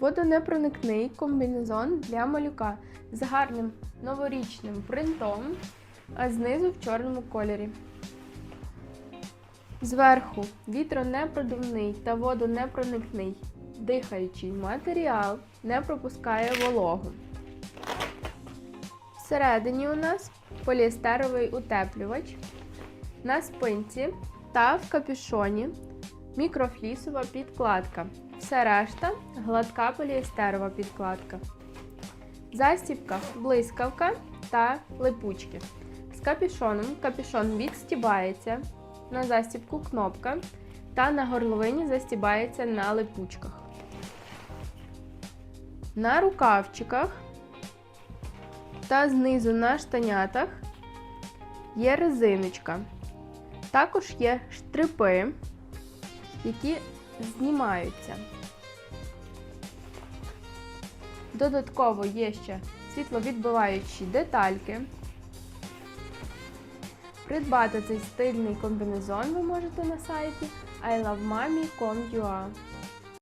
Водонепроникний комбінезон для малюка з гарним новорічним принтом, а знизу в чорному кольорі. Зверху вітронепродувний та водонепроникний дихаючий матеріал не пропускає вологу. Всередині у нас поліестеровий утеплювач. На спинці та в капюшоні мікрофлісова підкладка. Все решта гладка поліестерова підкладка. Застібка, блискавка та липучки. З капюшоном капюшон відстібається, на застібку кнопка та на горловині застібається на липучках. На рукавчиках та знизу на штанятах є резиночка. Також є штрипи, які знімаються. Додатково є ще світловідбиваючі детальки. Придбати цей стильний комбінезон ви можете на сайті ilovemami.com.ua